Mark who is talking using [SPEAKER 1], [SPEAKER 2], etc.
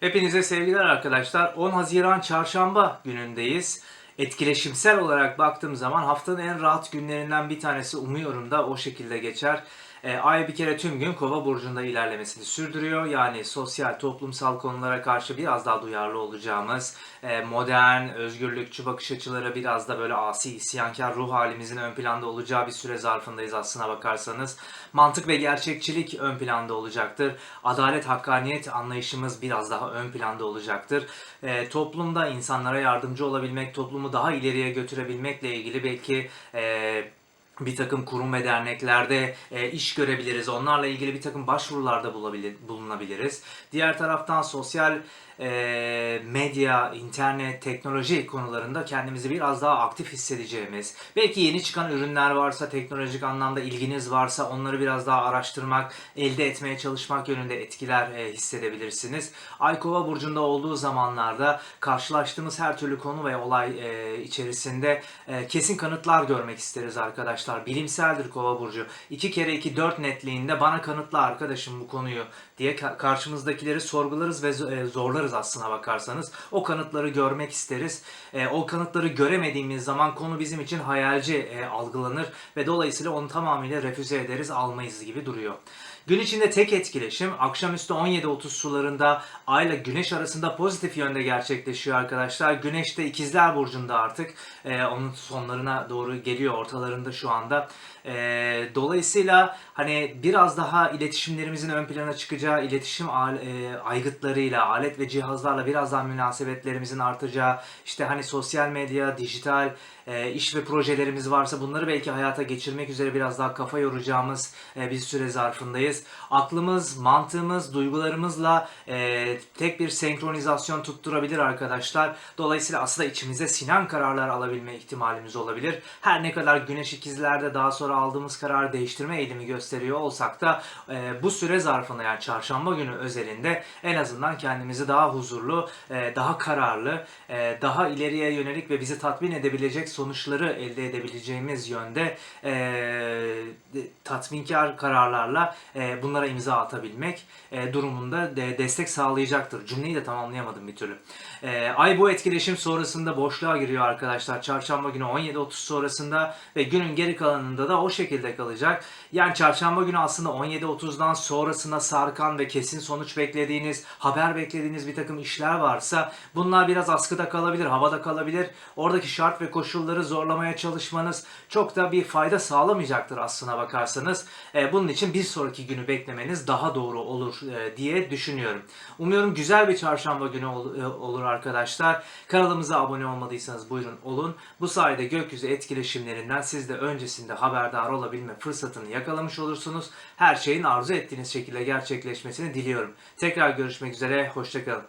[SPEAKER 1] Hepinize sevgiler arkadaşlar. 10 Haziran Çarşamba günündeyiz. Etkileşimsel olarak baktığım zaman haftanın en rahat günlerinden bir tanesi umuyorum da o şekilde geçer. E, Ay bir kere tüm gün Kova burcunda ilerlemesini sürdürüyor. Yani sosyal, toplumsal konulara karşı biraz daha duyarlı olacağımız, e, modern, özgürlükçü bakış açıları biraz da böyle asi, isyankar ruh halimizin ön planda olacağı bir süre zarfındayız aslına bakarsanız. Mantık ve gerçekçilik ön planda olacaktır. Adalet, hakkaniyet anlayışımız biraz daha ön planda olacaktır. E, toplumda insanlara yardımcı olabilmek, toplumu daha ileriye götürebilmekle ilgili belki e, bir takım kurum ve derneklerde e, iş görebiliriz. Onlarla ilgili bir takım başvurularda bulabilir, bulunabiliriz. Diğer taraftan sosyal medya, internet, teknoloji konularında kendimizi biraz daha aktif hissedeceğimiz, belki yeni çıkan ürünler varsa, teknolojik anlamda ilginiz varsa onları biraz daha araştırmak, elde etmeye çalışmak yönünde etkiler hissedebilirsiniz. Ay Kova burcunda olduğu zamanlarda karşılaştığımız her türlü konu ve olay içerisinde kesin kanıtlar görmek isteriz arkadaşlar. Bilimseldir Kova burcu. 2 kere 2 4 netliğinde bana kanıtla arkadaşım bu konuyu diye ka- karşımızdakileri sorgularız ve zo- e, zorlarız aslına bakarsanız. O kanıtları görmek isteriz. E, o kanıtları göremediğimiz zaman konu bizim için hayalci e, algılanır ve dolayısıyla onu tamamıyla refüze ederiz, almayız gibi duruyor. Gün içinde tek etkileşim akşamüstü 17.30 sularında Ay ile Güneş arasında pozitif yönde gerçekleşiyor arkadaşlar. Güneş de ikizler burcunda artık. Ee, onun sonlarına doğru geliyor ortalarında şu anda. Ee, dolayısıyla hani biraz daha iletişimlerimizin ön plana çıkacağı, iletişim al- e, aygıtlarıyla, alet ve cihazlarla biraz daha münasebetlerimizin artacağı, işte hani sosyal medya, dijital e, iş ve projelerimiz varsa bunları belki hayata geçirmek üzere biraz daha kafa yoracağımız e, bir süre zarfındayız. Aklımız, mantığımız, duygularımızla e, tek bir senkronizasyon tutturabilir arkadaşlar. Dolayısıyla aslında içimize sinen kararlar alabilme ihtimalimiz olabilir. Her ne kadar güneş ikizlerde daha sonra aldığımız kararı değiştirme eğilimi gösteriyor olsak da e, bu süre zarfında yani çarşamba günü özelinde en azından kendimizi daha huzurlu, e, daha kararlı, e, daha ileriye yönelik ve bizi tatmin edebilecek sonuçları elde edebileceğimiz yönde e, tatminkar kararlarla bunlara imza atabilmek durumunda de, destek sağlayacaktır. Cümleyi de tamamlayamadım bir türlü. Ay bu etkileşim sonrasında boşluğa giriyor arkadaşlar. Çarşamba günü 17.30 sonrasında ve günün geri kalanında da o şekilde kalacak. Yani çarşamba günü aslında 17.30'dan sonrasına sarkan ve kesin sonuç beklediğiniz, haber beklediğiniz bir takım işler varsa bunlar biraz askıda kalabilir, havada kalabilir. Oradaki şart ve koşulları zorlamaya çalışmanız çok da bir fayda sağlamayacaktır aslına bakarsanız. E, bunun için bir sonraki günü beklemeniz daha doğru olur e, diye düşünüyorum. Umuyorum güzel bir çarşamba günü ol- e, olur arkadaşlar. Kanalımıza abone olmadıysanız buyurun olun. Bu sayede gökyüzü etkileşimlerinden siz de öncesinde haberdar olabilme fırsatını yakalamış olursunuz. Her şeyin arzu ettiğiniz şekilde gerçekleşmesini diliyorum. Tekrar görüşmek üzere, hoşçakalın.